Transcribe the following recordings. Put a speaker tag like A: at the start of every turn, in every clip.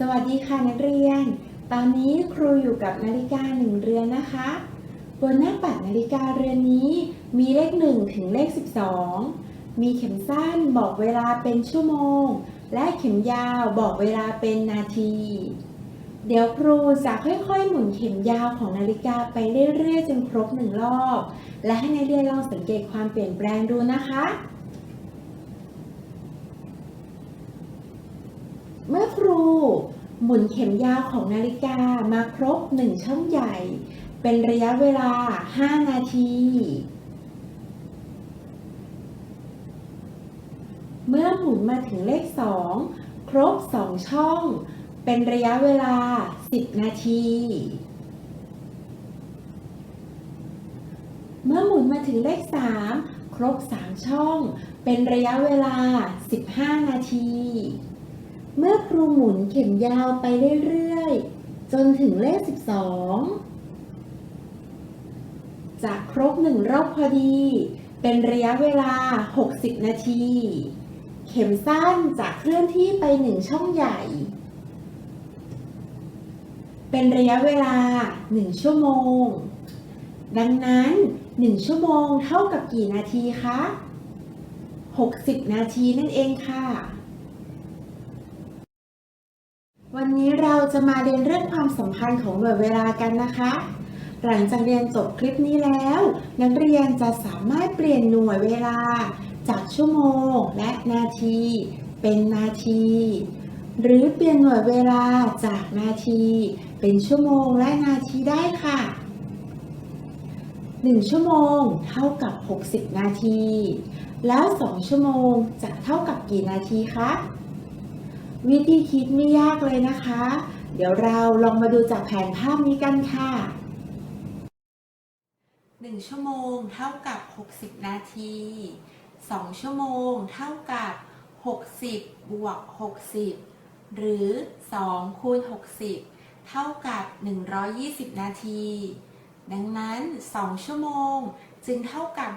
A: สวัสดีค่ะนักเรียน ตอนนี้ครูอยู่กับนาฬิกาหนึ่งเรือนนะคะ บนหน้าปัดนาฬิกาเรือนนี้มีเลขหนึ่งถึงเลข 12 มีเข็มสั้นบอกเวลาเป็นชั่วโมง และเข็มยาวบอกเวลาเป็นนาที เดี๋ยวครูจะค่อยๆ หมุนเข็มยาวของนาฬิกาไปเรื่อยๆจนครบหนึ่งรอบ และให้นักเรียนลองสังเกตความเปลี่ยนแปลงดูนะคะเมื่อครู หมุนเข็มยาวของนาฬิกามาครบหนึ่งช่องใหญ่ เป็นระยะเวลา 5 นาที เมื่อหมุนมาถึงเลข 2 ครบ 2 ช่อง เป็นระยะเวลา 10 นาที เมื่อหมุนมาถึงเลข 3 ครบ 3 ช่อง เป็นระยะเวลา 15 นาที เมื่อครูหมุนเข็มยาวไปเรื่อยๆ จนถึงเลข 12 จะครบหนึ่งรอบพอดี เป็นระยะเวลา 60 นาที เข็มสั้นจะเคลื่อนที่ไปหนึ่งช่องใหญ่ เป็นระยะเวลา 1 ชั่วโมง ดังนั้น 1 ชั่วโมงเท่ากับกี่นาทีคะ 60 นาทีนั่นเองค่ะ วันนี้เราจะมาเรียนเรื่องความสัมพันธ์ของหน่วยเวลากันนะคะ หลังจากเรียนจบคลิปนี้แล้ว นักเรียนจะสามารถเปลี่ยนหน่วยเวลา จากชั่วโมงและนาที เป็นนาที หรือเปลี่ยนหน่วยเวลาจากนาที เป็นชั่วโมงและนาทีได้ค่ะ 1 ชั่วโมงเท่ากับ 60 นาที แล้ว 2 ชั่วโมงจะเท่ากับกี่นาทีคะ วิธีคิดไม่ยากเลยนะคะ เดี๋ยวเราลองมาดูจากแผนภาพนี้กันค่ะ 1 ชั่วโมงเท่ากับ 60 นาที 2 ชั่วโมงเท่ากับ 60 บวก 60 หรือ2คูณ60 เท่ากับ 120 นาที ดังนั้น 2 ชั่วโมงจึงเท่ากับ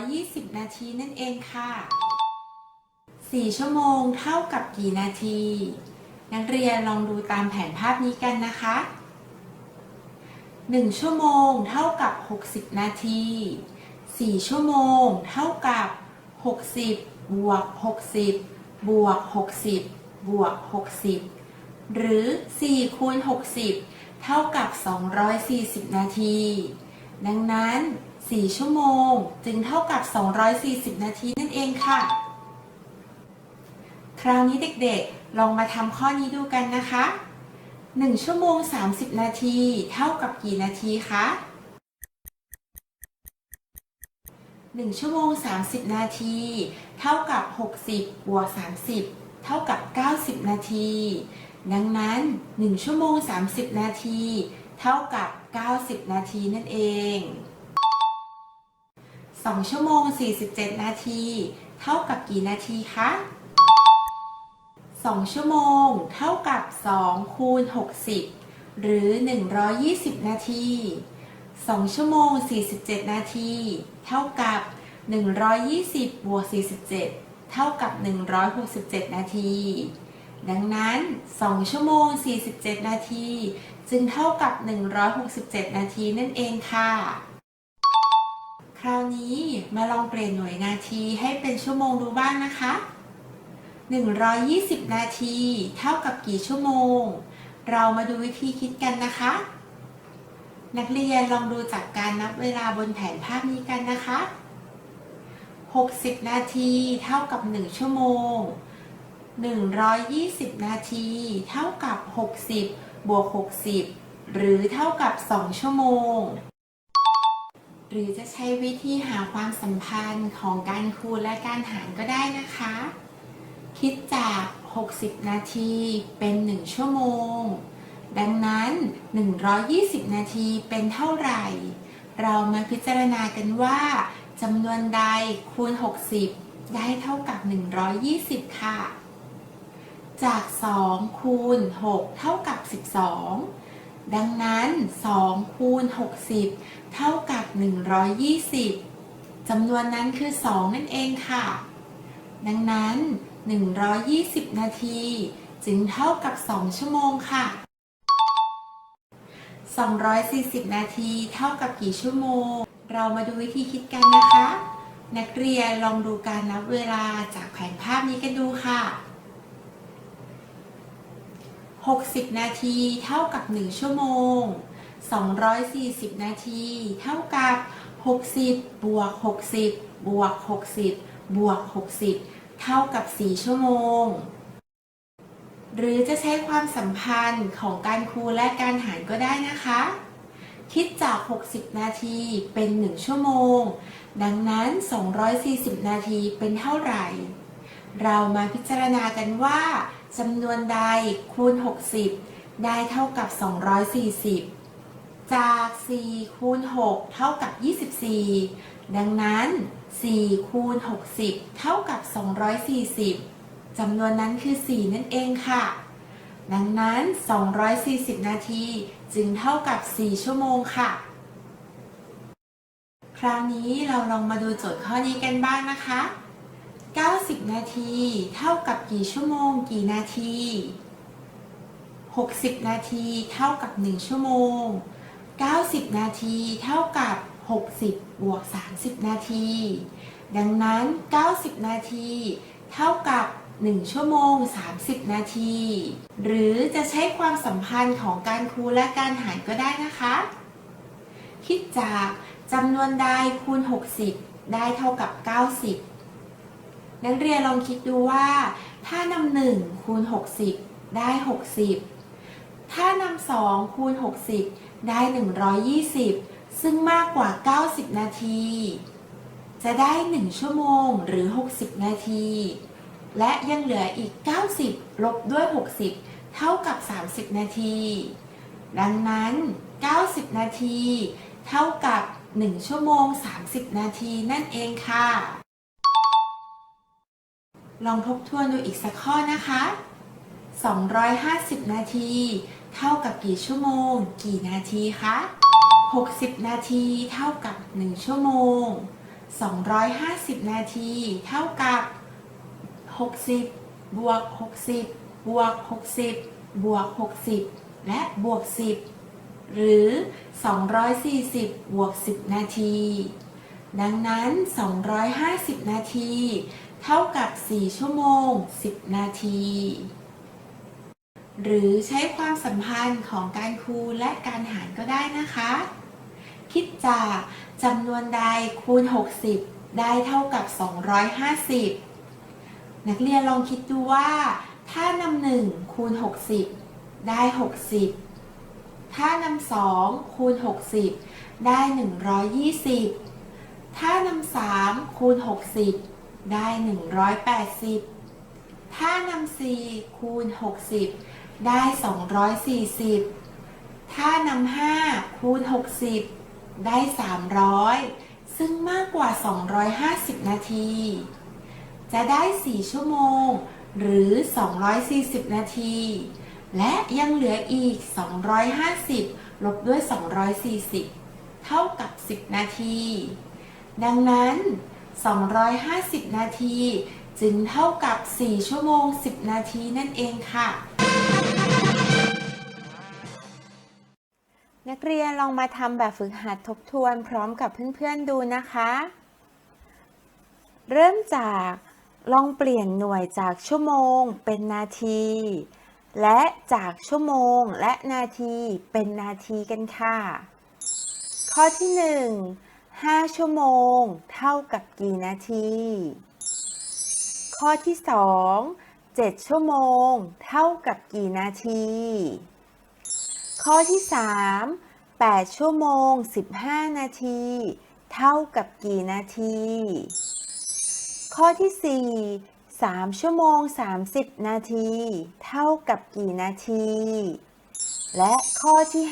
A: 120 นาทีนั่นเองค่ะ 4 ชั่วโมงเท่ากับกี่นาที นักเรียนลองดูตามแผนภาพนี้กันนะคะ 1 ชั่วโมงเท่ากับ 60 นาที 4 ชั่วโมงเท่ากับ 60 บวก 60 บวก 60 บวก 60 หรือ 4 คูณ 60 เท่ากับ 240 นาที ดังนั้น 4 ชั่วโมงจึงเท่ากับ 240 นาทีนั่นเองค่ะ คราวนี้เด็กๆ ลองมาทำข้อนี้ดูกันนะคะ 1 ชั่วโมง 30 นาที เท่ากับกี่นาทีคะ 1 ชั่วโมง 30 นาที เท่ากับ 60บวก30 เท่ากับ 90 นาที ดังนั้น 1 ชั่วโมง 30 นาที เท่ากับ 90 นาทีนั่นเอง 2 ชั่วโมง 47 นาที เท่ากับกี่นาทีคะ 2 ชั่วโมง เท่ากับ 2 คูณ 60 หรือ 120 นาที 2 ชั่วโมง 47 นาที เท่ากับ 120 บวก 47 เท่ากับ 167 นาที ดังนั้น 2 ชั่วโมง 47 นาที จึงเท่ากับ 167 นาทีนั่นเองค่ะ คราวนี้มาลองเปลี่ยนหน่วยนาทีให้เป็นชั่วโมงดูบ้างนะคะ 120 นาที เท่ากับกี่ชั่วโมง เรามาดูวิธีคิดกันนะคะ นักเรียนลองดูจากการนับเวลาบนแผนภาพนี้กันนะคะ 60 นาที เท่ากับ 1 ชั่วโมง 120 นาที เท่ากับ 60 บวก 60 หรือเท่ากับ 2 ชั่วโมง หรือจะใช้วิธีหาความสัมพันธ์ของการคูณและการหารก็ได้นะคะ คิดจาก 60 นาทีเป็น 1 ชั่วโมง ดังนั้น 120 นาทีเป็นเท่าไหร่ เรามาพิจารณากันว่าจำนวนใดคูณ 60 ได้เท่ากับ 120 ค่ะ จาก 2 คูณ 6 เท่ากับ 12 ดังนั้น 2 คูณ 60 เท่ากับ 120จำนวนนั้นคือ 2 นั่นเองค่ะ ดังนั้น 120 นาที จึงเท่ากับ 2 ชั่วโมงค่ะ 240 นาทีเท่ากับกี่ชั่วโมง เรามาดูวิธีคิดกันนะคะ นักเรียนลองดูการนับเวลาจากแผนภาพนี้กันดูค่ะ 60 นาทีเท่ากับ 1 ชั่วโมง 240 นาทีเท่ากับ 60 บวก 60 บวก 60 บวก 60 เท่ากับ 4 ชั่วโมง หรือจะใช้ความสัมพันธ์ของการคูณและการหารก็ได้นะคะ คิดจาก 60 นาทีเป็น 1 ชั่วโมง ดังนั้น 240 นาทีเป็นเท่าไหร่ เรามาพิจารณากันว่าจำนวนใดคูณ 60 ได้เท่ากับ 240 จาก 4 คูณ 6 เท่ากับ 24 ดังนั้น 4คูณ60 เท่ากับ 240จำนวนนั้นคือ 4 นั่นเองค่ะ ดังนั้น 240 นาทีจึงเท่ากับ 4 ชั่วโมงค่ะ คราวนี้เราลองมาดูโจทย์ข้อนี้กันบ้างนะคะ 90 นาที เท่ากับกี่ชั่วโมง กี่นาที 60 นาที เท่ากับ 1 ชั่วโมง 90 นาที เท่ากับ 60 บวก 30 นาที ดังนั้น 90 นาที เท่ากับ 1 ชั่วโมง 30 นาที หรือจะใช้ความสัมพันธ์ของการคูณและการหารก็ได้นะคะ คิดจากจำนวนใดคูณ 60 ได้เท่ากับ 90 นักเรียนลองคิดดูว่า ถ้านำหนึ่งคูณ 60 ได้ 60 ถ้านำสองคูณ 60 ได้ 120 ซึ่งมากกว่า 90 นาที จะได้ 1 ชั่วโมงหรือ 60 นาที และยังเหลืออีก 90 ลบด้วย 60 เท่ากับ 30 นาที ดังนั้น 90 นาที เท่ากับ 1 ชั่วโมง 30 นาทีนั่นเองค่ะ ลองทบทวนดูอีกสักข้อนะคะ 250 นาที เท่ากับกี่ชั่วโมง กี่นาทีคะ 60 นาทีเท่ากับ 1 ชั่วโมง 250 นาทีเท่ากับ 60 บวก 60 บวก 60 บวก 60 และบวก 10 หรือ 240 บวก 10 นาที ดังนั้น 250 นาที เท่ากับ 4 ชั่วโมง 10 นาที หรือใช้ความสัมพันธ์ของการคูณและการหารก็ได้นะคะ คิดจากจำนวนใดคูณ 60 ได้เท่ากับ 250 นักเรียนลองคิดดูว่า ถ้านำหนึ่งคูณ 60 ได้ 60 ถ้านำสองคูณ 60 ได้ 120 ถ้านำสามคูณ 60 ได้ 180 ถ้านำสี่คูณ 60 ได้ 240 ถ้านำห้าคูณ 60 ได้ 300 ซึ่งมากกว่า 250 นาที จะได้ 4 ชั่วโมง หรือ 240 นาที และยังเหลืออีก 250 ลบด้วย 240 เท่ากับ 10 นาที ดังนั้น 250 นาทีจึงเท่ากับ 4 ชั่วโมง 10 นาทีนั่นเองค่ะ นักเรียนลองมาทำแบบฝึกหัดทบทวนพร้อมกับเพื่อนๆดูนะคะ เริ่มจากลองเปลี่ยนหน่วยจากชั่วโมงเป็นนาที และจากชั่วโมงและนาทีเป็นนาทีกันค่ะ ข้อที่ 1 5 ชั่วโมง เท่ากับกี่นาที ข้อที่ 2 7 ชั่วโมง เท่ากับกี่นาที ข้อที่3 8 ชั่วโมง 15 นาที เท่ากับกี่นาที ข้อที่ 4 3 ชั่วโมง 30 นาที เท่ากับกี่นาที และข้อที่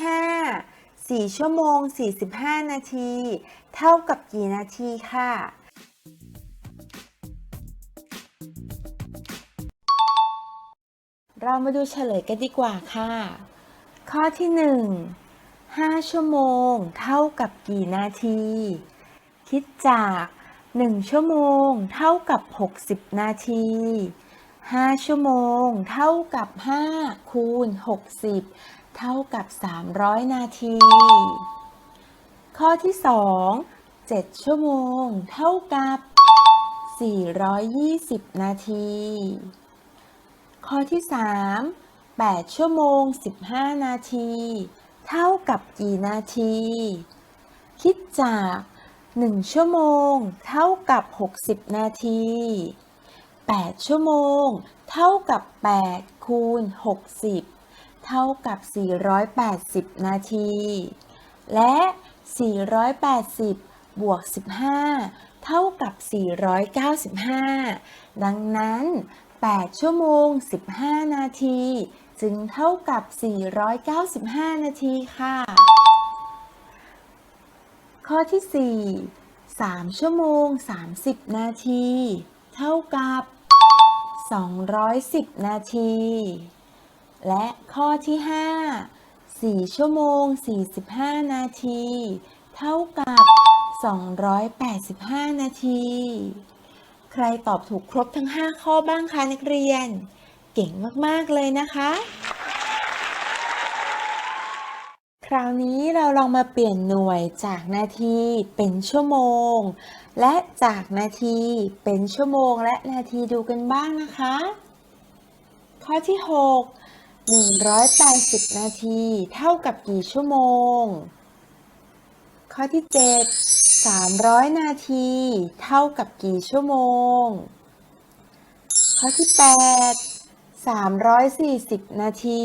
A: 5 4 ชั่วโมง 45 นาที เท่ากับกี่นาทีค่ะเรามาดูเฉลยกันดีกว่าค่ะ ข้อที่ 1 5 ชั่วโมง เท่ากับกี่นาที คิดจาก 1 ชั่วโมง เท่ากับ 60 นาที 5 ชั่วโมง เท่ากับ 5 คูณ 60 เท่ากับ 300 นาที ข้อที่ 2 7 ชั่วโมง เท่ากับ 420 นาที ข้อที่ 3 8 ชั่วโมง 15 นาที เท่ากับกี่นาที คิดจาก 1 ชั่วโมง เท่ากับ 60 นาที 8 ชั่วโมง เท่ากับ 8 คูณ 60 เท่ากับ 480 นาที และ 480 บวก 15 เท่ากับ 495 ดังนั้น 8 ชั่วโมง 15 นาที จึงเท่ากับ 495 นาทีค่ะ ข้อที่ 4 3 ชั่วโมง 30 นาที เท่ากับ 210 นาที และข้อที่ 5 4 ชั่วโมง 45 นาที เท่ากับ 285 นาที ใครตอบถูกครบทั้ง 5 ข้อบ้างคะนักเรียน เก่งมาก ๆ เลยนะคะ คราวนี้เราลองมาเปลี่ยนหน่วยจากนาทีเป็นชั่วโมง และจากนาทีเป็นชั่วโมงและนาทีดูกันบ้างนะคะ ข้อที่ 6 180 นาที เท่ากับกี่ชั่วโมง ข้อที่ 7 300 นาที เท่ากับกี่ชั่วโมง ข้อที่ 8 340 นาที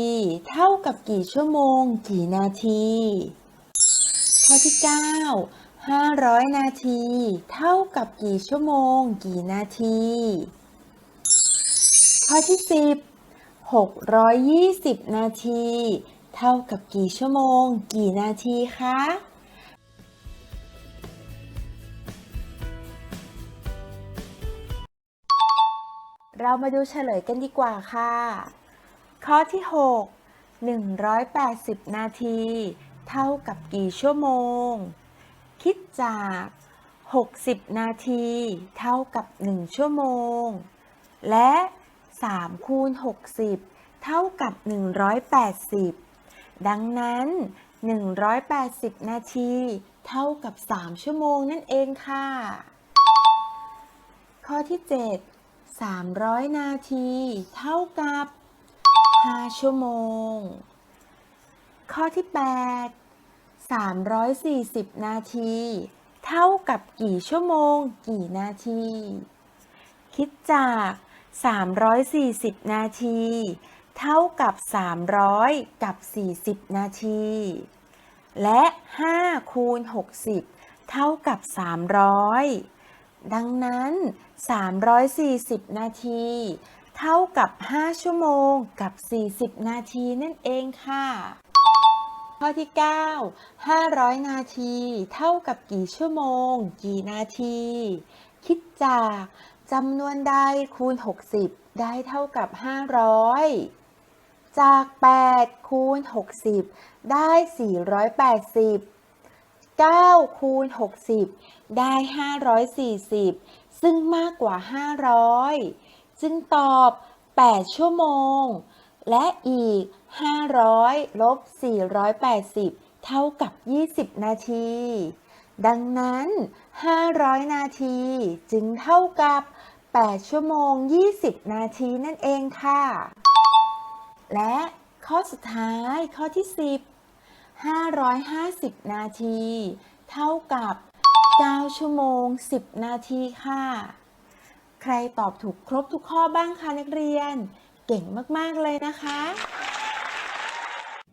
A: เท่ากับกี่ชั่วโมง กี่นาที ข้อที่ 9 500 นาที เท่ากับกี่ชั่วโมง กี่นาที ข้อที่ 10 620 นาที เท่ากับกี่ชั่วโมง กี่นาทีคะ เรามาดูเฉลยกันดีกว่าค่ะ ข้อที่ 6 180 นาที เท่ากับกี่ชั่วโมง คิดจาก 60 นาที เท่ากับ 1 ชั่วโมง และ3คูณ60 เท่ากับ 180 ดังนั้น 180 นาที เท่ากับ 3 ชั่วโมงนั่นเองค่ะ ข้อที่ 7 300 นาที เท่ากับ 5 ชั่วโมง ข้อที่ 8 340 นาที เท่ากับกี่ชั่วโมง กี่นาที คิดจาก 340 นาที เท่ากับ 300 กับ 40 นาที และ 5 คูณ 60 เท่ากับ 300 ดังนั้น 340 นาที เท่ากับ 5 ชั่วโมงกับ 40 นาทีนั่นเองค่ะ ข้อที่ 9 500 นาที เท่ากับกี่ชั่วโมง กี่นาที คิดจากจำนวนใดคูณ 60 ได้เท่ากับ 500 จาก 8 คูณ 60 ได้ 480 9คูณ60 ได้ 540 ซึ่งมากกว่า 500 จึงตอบ 8 ชั่วโมง และอีก 500ลบ480 เท่ากับ 20 นาที ดังนั้น 500 นาทีจึงเท่ากับ 8 ชั่วโมง 20 นาทีนั่นเองค่ะ และข้อสุดท้ายข้อที่ 10 550 นาที เท่ากับ 9 ชั่วโมง 10 นาทีค่ะ ใครตอบถูกครบทุกข้อบ้างคะนักเรียน เก่งมากๆเลยนะคะ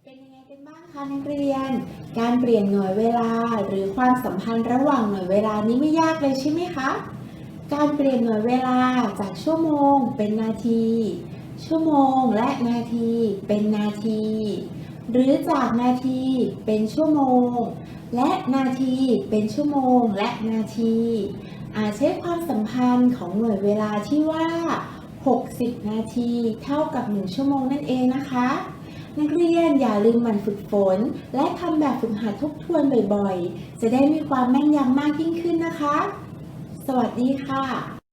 A: เป็นยังไงกันบ้างคะนักเรียน การเปลี่ยนหน่วยเวลาหรือความสัมพันธ์ระหว่างหน่วยเวลานี้ไม่ยากเลยใช่ไหมคะ การเปลี่ยนหน่วยเวลาจากชั่วโมงเป็นนาที ชั่วโมงและนาทีเป็นนาที หรือจากนาทีเป็นชั่วโมง และนาทีเป็นชั่วโมงและนาที อาจใช้ความสัมพันธ์ของหน่วยเวลาที่ว่า 60 นาทีเท่ากับ 1 ชั่วโมงนั่นเองนะคะ นักเรียนอย่าลืมหมั่นฝึกฝน และทำแบบฝึกหัดทบทวนบ่อยๆ จะได้มีความแม่นยำมากยิ่งขึ้นนะคะ สวัสดีค่ะ